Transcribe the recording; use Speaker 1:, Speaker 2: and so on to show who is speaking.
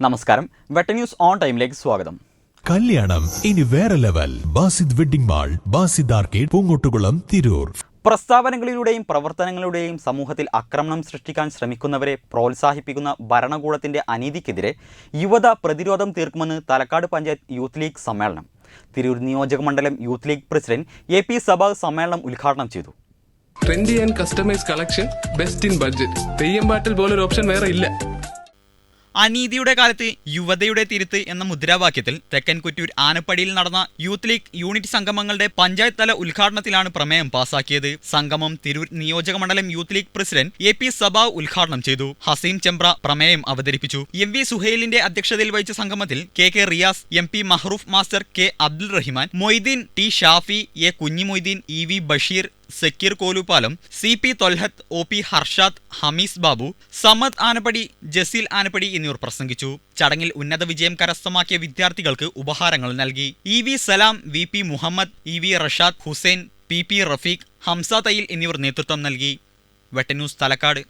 Speaker 1: നമസ്കാരം. വെട്ട news on ടൈമിലേക്ക് സ്വാഗതം.
Speaker 2: കല്യാണം. ഇനി വേറെ level. Basid wedding mall Basid arcade Poonkottukulam Tirur.
Speaker 1: പ്രസ്താവനകളിലൂടെയും പ്രവർത്തനങ്ങളിലൂടെയും സമൂഹത്തിൽ ആക്രമണം സൃഷ്ടിക്കാൻ ശ്രമിക്കുന്നവരെ പ്രോത്സാഹിപ്പിക്കുന്ന ഭരണകൂടത്തിന്റെ അനീതിക്കെതിരെ യുവത പ്രതിരോധം തീർക്കുമെന്ന് തലക്കാട് പഞ്ചായത്ത് യൂത്ത് ലീഗ് സമ്മേളനം. തിരൂർ നിയോജക മണ്ഡലം youth league president A P Sabha സമ്മേളനം ഉദ്ഘാടനം ചെയ്തു.
Speaker 3: Trendy and customise collection best in budget Theyyam പാട്ടിൽ പോലൊരു ഓപ്ഷൻ വേറെ ഇല്ല.
Speaker 4: അനീതിയുടെ കാലത്ത് യുവതയുടെ തിരുത്ത് എന്ന മുദ്രാവാക്യത്തിൽ തെക്കൻ കുറ്റൂർ ആനപ്പടിയിൽ നടന്ന യൂത്ത് ലീഗ് യൂണിറ്റ് സംഗമങ്ങളുടെ പഞ്ചായത്ത് തല ഉദ്ഘാടനത്തിലാണ് പ്രമേയം പാസാക്കിയത്. സംഗമം തിരൂർ നിയോജക മണ്ഡലം youth league president A P Sabha ഉദ്ഘാടനം ചെയ്തു. ഹസീം ചെമ്പ്ര പ്രമേയം അവതരിപ്പിച്ചു. എം വി സുഹൈലിന്റെ അധ്യക്ഷതയിൽ വഹിച്ച സംഗമത്തിൽ K K Riyas M P Mahroof master K Abdul Rahiman Moideen T Shafi A Kunhimoideen E V Basheer Zakir Kolupalam C P Tholhath O P Harshad Hamees Babu Samad Anappadi Jaseel Anappadi എന്നിവർ പ്രസംഗിച്ചു. ചടങ്ങിൽ ഉന്നത വിജയം കരസ്ഥമാക്കിയ വിദ്യാർത്ഥികൾക്ക് ഉപഹാരങ്ങൾ നൽകി. E V Salam V P Muhammad E V Rashad Hussain P P Rafeeq Hamza Thayyil എന്നിവർ നേതൃത്വം നൽകി. വെട്ടന്യൂസ് തലക്കാട്.